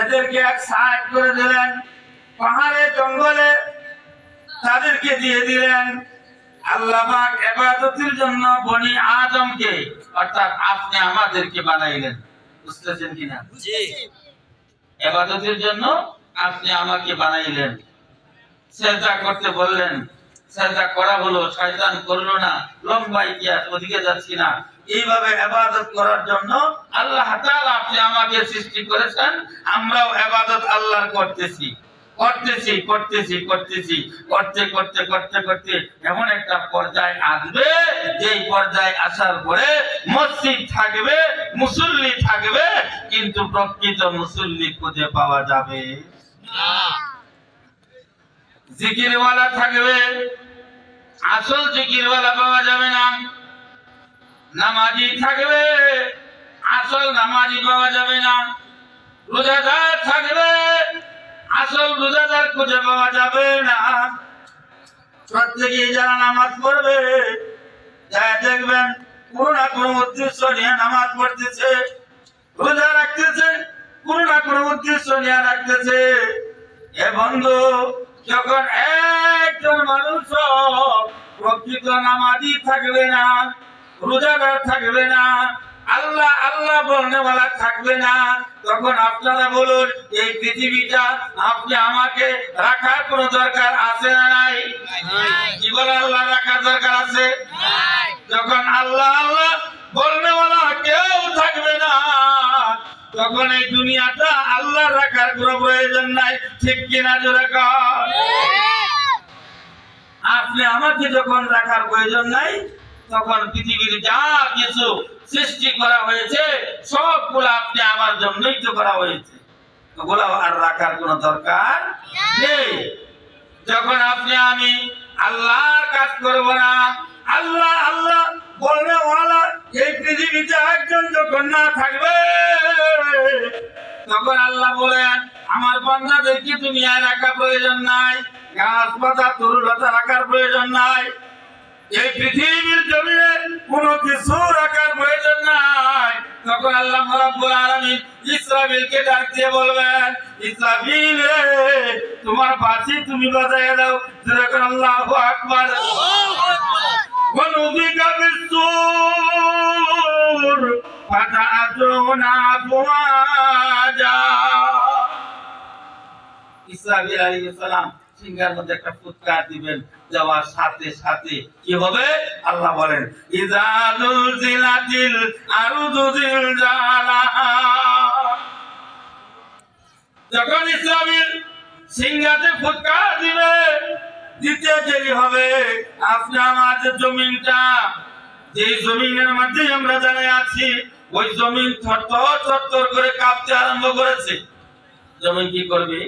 এদেরকে এক সাইড করে দিলেন পাহাড়ে জঙ্গলে। তাদেরকে দিয়ে দিলেন আল্লাহ পাক জন্য বনি আদমকে অর্থাৎ আপনি আমাদেরকে বানাইলেন। বুঝতেছেন কিনা? এবাদতের জন্য আপনি আমাকে বানাইলেন। সেজদা করতে বললেন সেজদা করা হলো, শয়তান করল না, লম্বা ইতিহাস, ওদিকে যাচ্ছি না। এইভাবে এবাদত করার জন্য আল্লাহ তাআলা আপনি আমাকে সৃষ্টি করেছেন, আমরাও এবাদত আল্লাহর করতেছি। করতেছি করতেছি করতেছি, করতে করতে করতে করতে এমন একটা পর্যায়ে আসবে, যেই পর্যায়ে আসার পরে মসজিদ থাকবে, মুসল্লি থাকবে, কিন্তু প্রকৃত মুসল্লি খুঁজে পাওয়া যাবে। জিকিরওয়ালা থাকবে। আসল জিকিরওয়ালা পাওয়া যাবে না। নামাজি থাকবে। আসল নামাজি পাওয়া যাবে না। রোজাদার থাকবে। আসল রোজাদার খুঁজে পাওয়া যাবে না। প্রত্যেকে যারা নামাজ পড়বে যা দেখবেন কোনো না কোনো উদ্দেশ্য নিয়ে নামাজ পড়তেছে, রোজা রাখতেছে, কোনো না কোনো উদ্দেশ্য নিয়ে রাখতেছে। এ বন্ধু যখন একজন মানুষ প্রকৃত নামাজি থাকবে না রোজাদার থাকবে না আল্লাহ আল্লাহ বলনেওয়ালা থাকবে না তখন আপনারা বলুন এই পৃথিবীটা আপনি আমাকে রাখার কোনো দরকার আছে না নাই? জীবন আল্লাহ রাখার দরকার আছে? যখন আল্লাহ আল্লাহ বলনেওয়ালা কেউ তখন এই দুনিয়াটা আল্লাহ রাখার কোনো প্রয়োজন নাই। ঠিক কিনা জোরে আপনি আমাকে যখন রাখার প্রয়োজন নাই, তখন পৃথিবীর যা কিছু সৃষ্টি করা হয়েছে, সবগুলো আপনি আমার জন্যই তো করা হয়েছে। ওগুলো আর রাখার কোনো দরকার নেই। যখন আপনি আমি আল্লাহর কাজ করব না, আল্লাহ আল্লাহ পৃথিবীতে একজন যখন না থাকবে তখন আল্লাহ বলেন আমার বান্দাদেরকে দুনিয়ায় রাখা প্রয়োজন নাই গাছ পাতা তরুলতা রাখার প্রয়োজন নাই এই পৃথিবীর জমিনে কোনো কিছু রাখার প্রয়োজন নাই তখন আল্লাহ রাব্বুল আলামিন ইসরাফিলকে ডাক দিয়ে বলবেন ইসরাফিল রে তোমার বাঁশি তুমি বাজায় দাও যেরকম আল্লাহু আকবার ونفخ بالصور সিংহের মধ্যে একটা ফুৎকার দিবেন, যাওয়ার সাথে সাথে কি হবে? আল্লাহ বলেন যখন ইসলামের সিংহাতে ফুৎকার দিবে, দ্বিতীয় দেরি হবে, আপনি আমার জমিনটা যে জমিনের মধ্যে আমরা দাঁড়িয়ে আছি, ওই জমিন থরথর থরথর করে কাঁপতে আরম্ভ করেছে। জমিন কি করবে?